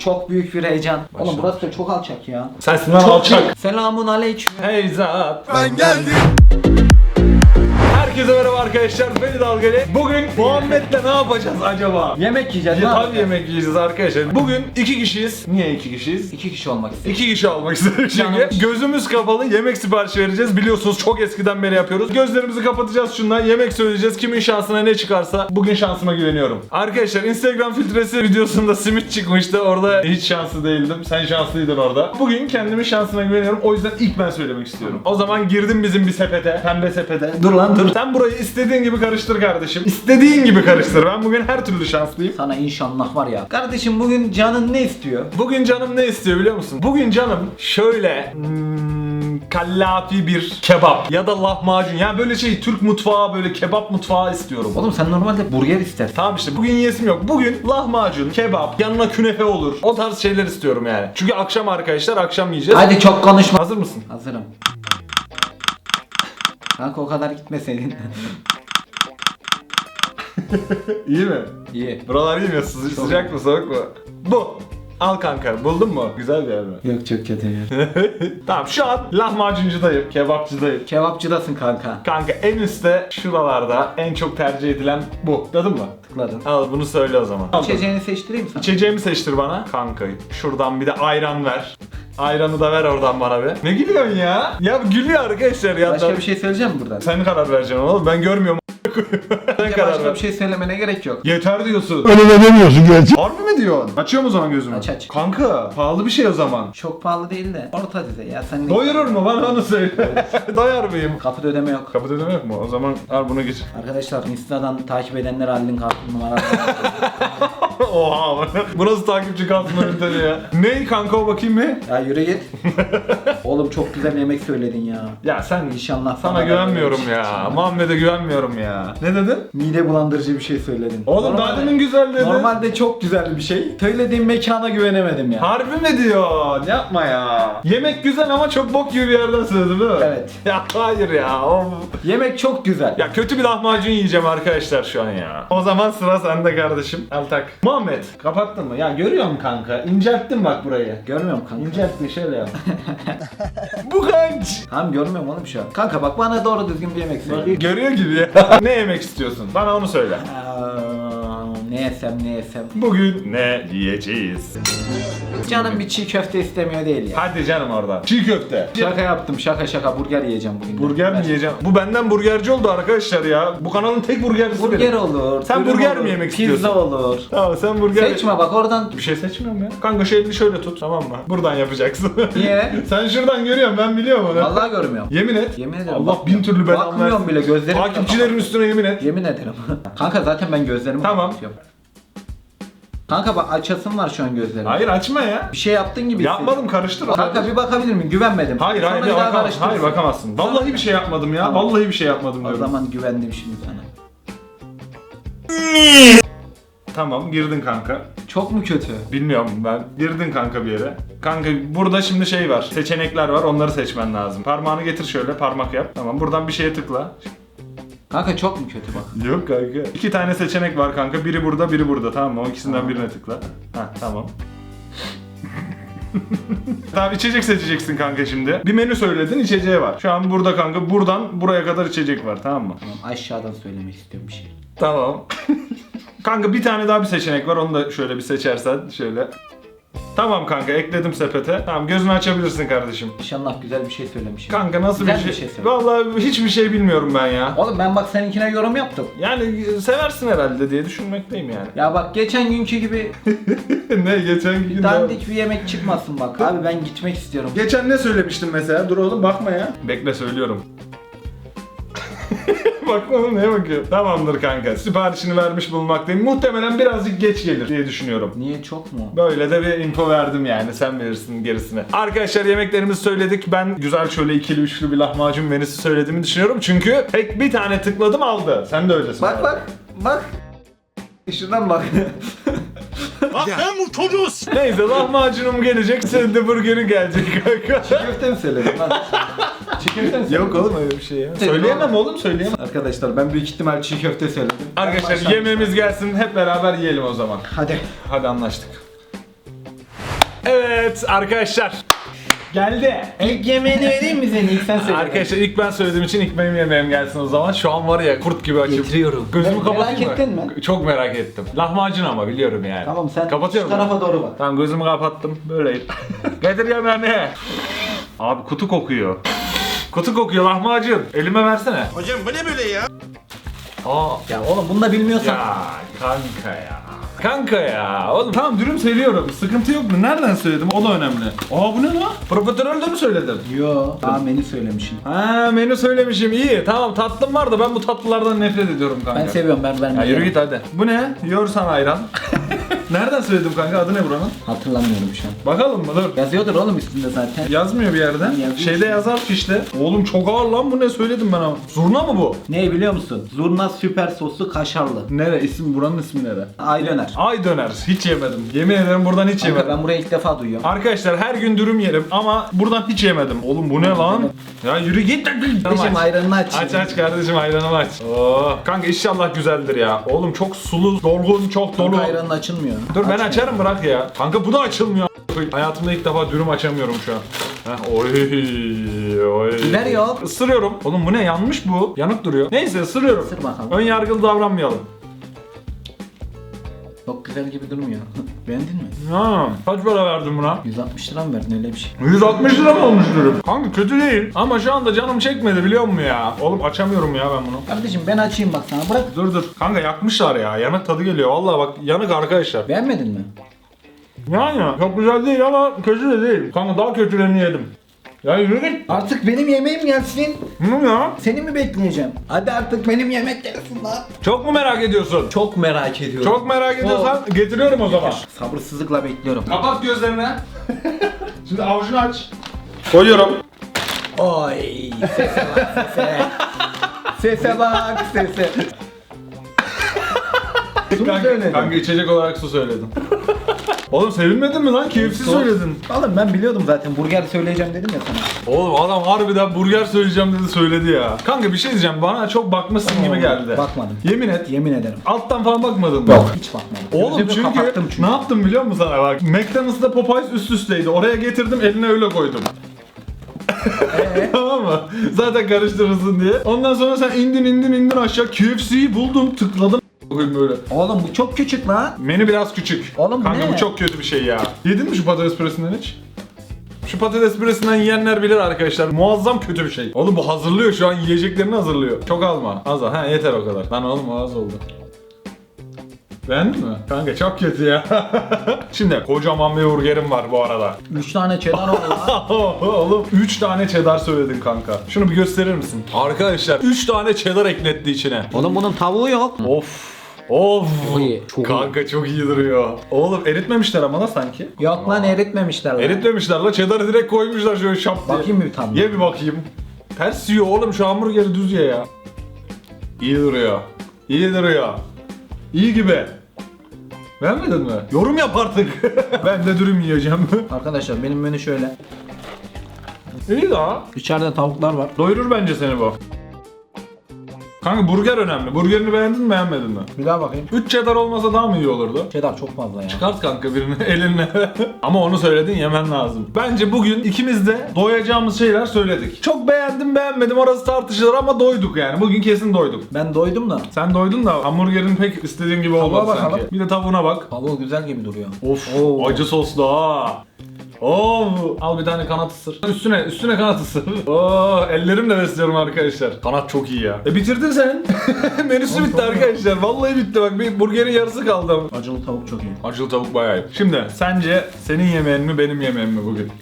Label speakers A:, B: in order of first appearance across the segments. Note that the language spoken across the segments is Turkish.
A: Çok büyük bir heyecan. Oğlum burası da çok alçak ya.
B: Sensin lan alçak.
A: Selamun aleyküm.
B: Hey zat. Ben geldim. Herkese merhaba arkadaşlar. Beni dalgalı. Bugün Muhammed'le ne yapacağız acaba?
A: Yemek yiyeceğiz.
B: Ya, tabii yemek yiyeceğiz arkadaşlar. Bugün iki kişiyiz. Niye iki kişiyiz?
A: İki kişi olmak istedim.
B: İki kişi almak istedim çünkü. Gözümüz kapalı yemek siparişi vereceğiz. Biliyorsunuz çok eskiden beri yapıyoruz. Gözlerimizi kapatacağız şundan yemek söyleyeceğiz. Kimin şansına ne çıkarsa bugün şansıma güveniyorum. Arkadaşlar Instagram filtresi videosunda simit çıkmıştı. Orada hiç şanslı değildim. Sen şanslıydın orada. Bugün kendimin şansına güveniyorum. O yüzden ilk ben söylemek istiyorum. O zaman girdim bizim bir sepete. Pembe sepete.
A: Dur lan dur.
B: Sen burayı istediğin gibi karıştır kardeşim. İstediğin gibi karıştır. Ben bugün her türlü şanslıyım.
A: Sana inşallah var ya. Kardeşim bugün canın ne istiyor?
B: Bugün canım ne istiyor biliyor musun? Bugün canım şöyle hmm, kallafi bir kebap ya da lahmacun. Yani böyle şey Türk mutfağı böyle kebap mutfağı istiyorum.
A: Oğlum sen normalde burger istersin.
B: Tamam işte bugün yiyesim yok. Bugün lahmacun, kebap, yanına künefe olur. O tarz şeyler istiyorum yani. Çünkü akşam arkadaşlar akşam yiyeceğiz.
A: Hadi çok konuşma.
B: Hazır mısın?
A: Hazırım. Kanka o kadar gitmeseydin.
B: İyi mi?
A: İyi.
B: Buralar iyi mi? Sı- sıcak mı soğuk mu? Bu. Al kanka. Buldun mu? Güzel bir yer mi?
A: Yok çok kötü ya.
B: tamam şu an lahmacuncudayım, kebapçıdayım.
A: Kebapçıdasın kanka.
B: Kanka en üstte şuralarda en çok tercih edilen bu. Anladın mı?
A: Tıkladın.
B: Al bunu söyle o zaman.
A: İçeceğini seçtireyim sana?
B: İçeceğimi seçtir bana. Kanka şuradan bir de ayran ver. Ayranı da ver oradan bana bir. Ne gülüyorsun ya? Ya gülüyor arkadaşlar ya.
A: Başka bir şey söyleyeceğim mi buradan?
B: Sen karar vereceksin oğlum. Ben görmüyorum. Sen karar
A: başka
B: ver.
A: bir şey söylemene gerek yok.
B: Yeter diyorsun.
C: Öyle de demiyorsun gerçi.
B: Harbi mi diyorsun? Açıyor mu o zaman gözümü?
A: Aç, aç.
B: Kanka pahalı bir şey o zaman.
A: Çok pahalı değil de orta düzey ya sen ne?
B: Doyurur mu? Bana onu söyle. Doyar mıyım?
A: Kapıda ödeme yok.
B: Kapıda ödeme yok mu? O zaman al bunu geç.
A: Arkadaşlar Insta'dan takip edenler Halil'in kartı numarası.
B: Oha bu nasıl takipçi kalsın öyle ya. Ne kanka o bakayım mı?
A: ya yürü git. Oğlum çok güzel yemek söyledin ya.
B: Ya sen
A: İnşallah
B: sana güvenmiyorum ya. Muhammed'e güvenmiyorum ya. Ne dedin?
A: Mide bulandırıcı bir şey söyledin.
B: Oğlum daha demin güzel dedi.
A: Normalde çok güzel bir şey. Söylediğim mekana güvenemedim ya.
B: Harbi mi diyor? Yapma ya. Yemek güzel ama çok bok gibi bir yerden söyledin değil mi?
A: Evet.
B: Ya hayır ya. of.
A: Yemek çok güzel.
B: Ya kötü bir lahmacun yiyeceğim arkadaşlar şu an ya. O zaman sıra sende kardeşim. Al tak. Muhammed kapattın mı? Ya görüyorum kanka. İncelttin bak burayı.
A: Görmüyorum kanka.
B: İncelttin şöyle yap. Bu kaç?
A: Tamam görmüyorum oğlum şu an. Kanka bak bana doğru düzgün bir yemek söyle.
B: Görüyor gibi ya. ne yemek istiyorsun? Bana onu söyle.
A: Aa, ne yesem ne yesem.
B: Bugün ne yiyeceğiz?
A: Canım bir çiğ köfte istemiyor değil ya.
B: Hadi canım orada. Çiğ köfte.
A: Şaka yaptım şaka şaka burger yiyeceğim bugün.
B: Burger mi yiyeceğim? Bu benden burgerci oldu arkadaşlar ya. Bu kanalın tek burgercisi
A: Burger
B: benim.
A: olur.
B: Sen
A: dürüm
B: burger
A: olur,
B: mi yemek
A: Pizza
B: istiyorsun?
A: olur.
B: Tamam sen burger...
A: Seçme bak oradan.
B: Bir şey seçmiyorum ya. Kanka şu elini şöyle tut tamam mı? Buradan yapacaksın.
A: Niye?
B: sen şuradan görüyorsun ben biliyorum onu.
A: Vallahi görmüyorum.
B: Yemin et.
A: Yemin ederim.
B: Allah
A: bakmıyorum.
B: bin türlü belanı
A: Bakmıyorum
B: versin.
A: bile gözlerim.
B: Takipçilerin üstüne yemin et.
A: Yemin ederim. Kanka zaten ben gözlerimi
B: Tamam.
A: kapatıyorum. Kanka bak açasın var şu an gözlerim.
B: Hayır açma ya.
A: Bir şey yaptın gibi
B: Yapmadım karıştır.
A: Kanka bir bakabilir miyim? Güvenmedim.
B: Hayır
A: Sonra
B: hayır,
A: bir daha
B: bakamazsın.
A: karıştırırsın.
B: hayır bakamazsın. Vallahi bir şey yapmadım ya.
A: Tamam.
B: Vallahi bir şey yapmadım
A: O
B: diyorum.
A: zaman güvendim şimdi sana.
B: Tamam girdin kanka.
A: Çok mu kötü?
B: Bilmiyorum ben. Girdin kanka bir yere. Kanka burada şimdi şey var. Seçenekler var. Onları seçmen lazım. Parmağını getir şöyle. Parmak yap. Tamam buradan bir şeye tıkla.
A: Kanka çok mu kötü bak?
B: Yok kanka. İki tane seçenek var kanka. Biri burada, biri burada. Tamam mı? O ikisinden birine tıkla. Ha tamam. tamam içecek seçeceksin kanka şimdi. Bir menü söyledin içeceği var. Şu an burada kanka. Buradan buraya kadar içecek var. Tamam mı?
A: Tamam aşağıdan söylemek istiyorum bir şey.
B: Tamam. kanka bir tane daha bir seçenek var. Onu da şöyle bir seçersen. Şöyle. Tamam kanka ekledim sepete. Tamam gözünü açabilirsin kardeşim.
A: İnşallah güzel bir şey söylemişim.
B: Kanka nasıl
A: Güzel
B: bir şey?
A: bir şey söyle.
B: Vallahi hiçbir şey bilmiyorum ben ya.
A: Oğlum ben bak seninkine yorum yaptım.
B: Yani seversin herhalde diye düşünmekteyim yani.
A: Ya bak geçen günkü gibi
B: ne geçen gün
A: dandik bir yemek çıkmasın bak. Abi ben gitmek istiyorum.
B: Geçen ne söylemiştin mesela? Dur oğlum bakma ya. Bekle söylüyorum. bakma oğlum neye bakıyor? Tamamdır kanka. Siparişini vermiş bulunmaktayım. Muhtemelen birazcık geç gelir diye düşünüyorum.
A: Niye çok mu?
B: Böyle de bir info verdim yani. Sen verirsin gerisini. Arkadaşlar yemeklerimizi söyledik. Ben güzel şöyle ikili üçlü bir lahmacun menüsü söylediğimi düşünüyorum. Çünkü tek bir tane tıkladım aldı. Sen de öylesin.
A: Bak bak bak. Şuradan bak.
B: Neyse lahmacunum gelecek. Senin de burgerin gelecek kanka.
A: Köfte mi söyledin lan? Çiğ köfte mi?
B: Yok oğlum öyle bir şey ya. Söyleyemem oğlum söyleyemem.
A: Arkadaşlar ben büyük ihtimal çiğ köfte söyledim.
B: Arkadaşlar yemeğimiz gelsin hep beraber yiyelim o zaman.
A: Hadi.
B: Hadi anlaştık. Evet arkadaşlar. Geldi.
A: İlk yemeğini vereyim mi senin? İlk sen söyle.
B: Arkadaşlar ilk ben söylediğim için ilk benim yemeğim gelsin o zaman. Şu an var ya kurt gibi açım.
A: Getiriyorum.
B: Gözümü kapatayım
A: merak
B: mı?
A: ettin mi?
B: Çok merak ettim. Lahmacun ama biliyorum yani.
A: Tamam sen
B: Kapatıyorum.
A: şu tarafa doğru bak.
B: Tamam gözümü kapattım. Böyleyim. Getir yemeğini. Abi kutu kokuyor. Kutu kokuyor lahmacun. Elime versene.
C: Hocam bu ne böyle ya?
B: Aa.
A: Ya oğlum bunu da bilmiyorsan.
B: Ya kanka ya. Kanka ya. Oğlum tamam dürüm seviyorum. Sıkıntı yok mu? Nereden söyledim? O da önemli. Aa bu ne lan? Profiterolde mi söyledim?
A: Yo. Daha menü söylemişim.
B: Ha menü söylemişim iyi. Tamam tatlım var da ben bu tatlılardan nefret ediyorum kanka.
A: Ben seviyorum ben ben.
B: Ya yürü git hadi. Bu ne? Yiyorsan ayran. Nereden söyledim kanka? Adı ne buranın?
A: Hatırlamıyorum şu an.
B: Bakalım mı? Dur.
A: Yazıyordur oğlum üstünde zaten.
B: Yazmıyor bir yerde.
A: Yazıyor
B: Şeyde yazar fişte. Oğlum çok ağır lan bu ne söyledim ben ama. Zurna mı bu?
A: Ne biliyor musun? Zurna süper soslu kaşarlı.
B: Nere? İsim buranın ismi nere?
A: Ay döner.
B: Ay döner. Hiç yemedim. Yemin ederim buradan hiç
A: Kanka
B: yemedim.
A: ben buraya ilk defa duyuyorum.
B: Arkadaşlar her gün dürüm yerim ama buradan hiç yemedim. Oğlum bu ne lan? Ya yürü git.
A: Kardeşim ayranını aç.
B: Aç aç kardeşim ayranımı aç. Oo. Kanka inşallah güzeldir ya. Oğlum çok sulu, dolgun, çok dolu.
A: Kanka ayranın açılmıyor.
B: Dur ben açarım bırak ya. Kanka bu da açılmıyor. Hayatımda ilk defa dürüm açamıyorum şu an. Heh, oy, oy.
A: Biber yok.
B: Isırıyorum. Oğlum bu ne yanmış bu. Yanık duruyor. Neyse ısırıyorum.
A: Isır bakalım.
B: Ön yargılı davranmayalım.
A: Çok güzel gibi durmuyor. Beğendin mi?
B: Ha, kaç para verdin buna?
A: 160 lira mı verdin öyle bir şey?
B: 160 lira mı olmuş dürüm? Kanka kötü değil. Ama şu anda canım çekmedi biliyor musun ya? Oğlum açamıyorum ya ben bunu.
A: Kardeşim ben açayım bak sana bırak.
B: Dur dur. Kanka yakmışlar ya. Yanık tadı geliyor. Vallahi bak yanık arkadaşlar.
A: Beğenmedin mi?
B: Yani çok güzel değil ama kötü de değil. Kanka daha kötülerini yedim. Ya yürü git.
A: Artık benim yemeğim gelsin.
B: Hı ya?
A: Seni mi bekleyeceğim? Hadi artık benim yemek gelsin lan.
B: Çok mu merak ediyorsun?
A: Çok merak ediyorum.
B: Çok merak ediyorsan getiriyorum o zaman.
A: Sabırsızlıkla bekliyorum.
B: Kapat gözlerini. Şimdi avucunu aç. Koyuyorum.
A: Oy sese bak sese. sese bak sese. Su mu
B: Kanka,
A: söyledin?
B: kanka içecek olarak su söyledim. Oğlum sevinmedin mi lan? KFC
A: Su.
B: söyledin.
A: Oğlum ben biliyordum zaten burger söyleyeceğim dedim ya sana.
B: Oğlum adam harbiden burger söyleyeceğim dedi söyledi ya. Kanka bir şey diyeceğim bana çok bakmışsın gibi geldi.
A: Bakmadım.
B: Yemin et.
A: Yemin ederim.
B: Alttan falan bakmadın mı?
A: Yok hiç bakmadım.
B: Oğlum
A: Gözümü
B: çünkü,
A: çünkü.
B: ne yaptım biliyor musun sana bak. McDonald's'da Popeyes üst üsteydi. Oraya getirdim eline öyle koydum.
A: Ee?
B: tamam mı? Zaten karıştırırsın diye. Ondan sonra sen indin indin indin aşağı KFC'yi buldun tıkladın koyayım böyle.
A: Oğlum bu çok küçük lan.
B: Menü biraz küçük.
A: Oğlum bu
B: Kanka
A: ne?
B: bu çok kötü bir şey ya. Yedin mi şu patates püresinden hiç? Şu patates püresinden yiyenler bilir arkadaşlar. Muazzam kötü bir şey. Oğlum bu hazırlıyor şu an yiyeceklerini hazırlıyor. Çok alma. Az al. Ha yeter o kadar. Lan oğlum az oldu. Beğendin mi? Kanka çok kötü ya. Şimdi kocaman bir burgerim var bu arada.
A: 3 tane cheddar oldu lan.
B: Oğlum 3 tane cheddar söyledin kanka. Şunu bir gösterir misin? Arkadaşlar 3 tane cheddar ekletti içine.
A: Oğlum bunun tavuğu yok.
B: Of. Of.
A: Çok iyi, çok
B: Kanka çok iyi duruyor. Oğlum eritmemişler ama da sanki.
A: Yok lan eritmemişler lan.
B: Eritmemişler la cheddar'ı direkt koymuşlar şöyle şap diye.
A: Bakayım bir tane.
B: Ye bir bakayım. Ters yiyor oğlum şu hamburgeri düz ye ya. İyi duruyor. İyi duruyor. İyi gibi. Beğenmedin mi? Yorum yap artık. ben de dürüm yiyeceğim.
A: Arkadaşlar benim menü şöyle.
B: İyi daha.
A: İçeride tavuklar var.
B: Doyurur bence seni bu. Kanka burger önemli. Burgerini beğendin mi beğenmedin mi?
A: Bir daha bakayım.
B: 3 cheddar olmasa daha mı iyi olurdu?
A: Cheddar çok fazla ya.
B: Çıkart kanka birini elinle. Ama onu söyledin yemen lazım. Bence bugün ikimiz de doyacağımız şeyler söyledik. Çok beğendim beğenmedim orası tartışılır ama doyduk yani. Bugün kesin doyduk.
A: Ben doydum da.
B: Sen doydun da hamburgerin pek istediğin gibi olmadı
A: bakalım.
B: sanki. Bir de tavuğuna bak.
A: Tavuğu güzel gibi duruyor.
B: Of
A: Oo.
B: acı soslu ha. Oo, al bir tane kanat ısır. Üstüne, üstüne kanat ısır. Oo, ellerimle besliyorum arkadaşlar. Kanat çok iyi ya. E bitirdin sen. Menüsü bitti arkadaşlar. Vallahi bitti bak. Bir burgerin yarısı kaldı.
A: Acılı tavuk çok iyi.
B: Acılı tavuk bayağı iyi. Şimdi sence senin yemeğin mi benim yemeğim mi bugün?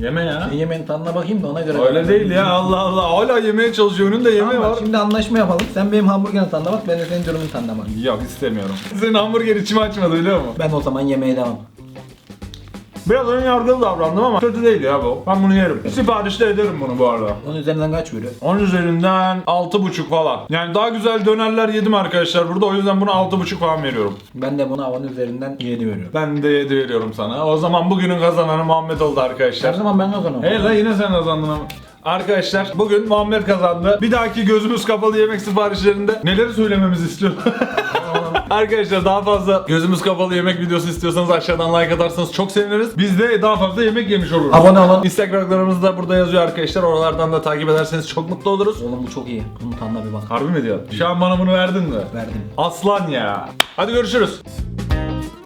B: Yeme ya.
A: Ben yemeğin tadına bakayım da ona göre.
B: Öyle değil ya Allah Allah. Hala yemeye çalışıyor. Önünde yemeği
A: Tamam,
B: var.
A: şimdi anlaşma yapalım. Sen benim hamburgerin tadına bak, ben de senin dürümün tadına bak.
B: Yok istemiyorum. Senin hamburger içimi açmadı biliyor musun?
A: Ben o zaman yemeğe devam.
B: Biraz ön yargılı davrandım ama kötü değil ya bu. Ben bunu yerim. Siparişte ederim bunu bu arada.
A: Onun üzerinden kaç veriyor?
B: 10 üzerinden 6.5 falan. Yani daha güzel dönerler yedim arkadaşlar burada. O yüzden buna 6.5 falan veriyorum.
A: Ben de buna 10 üzerinden 7 veriyorum.
B: Ben de 7 veriyorum sana. O zaman bugünün kazananı Muhammed oldu
A: Her
B: arkadaşlar.
A: zaman ben kazanıyorum.
B: Hey la yine sen kazandın ama. Arkadaşlar bugün Muhammed kazandı. Bir dahaki gözümüz kapalı yemek siparişlerinde neleri söylememizi istiyor? Arkadaşlar daha fazla gözümüz kapalı yemek videosu istiyorsanız aşağıdan like atarsanız çok seviniriz. Biz de daha fazla yemek yemiş oluruz.
A: Abone olun.
B: Instagramlarımız da burada yazıyor arkadaşlar. Oralardan da takip ederseniz çok mutlu oluruz.
A: Oğlum bu çok iyi. Bunun tadına bir bak.
B: Harbi mi diyor? Şu an bana bunu verdin mi?
A: Verdim.
B: Aslan ya. Hadi görüşürüz.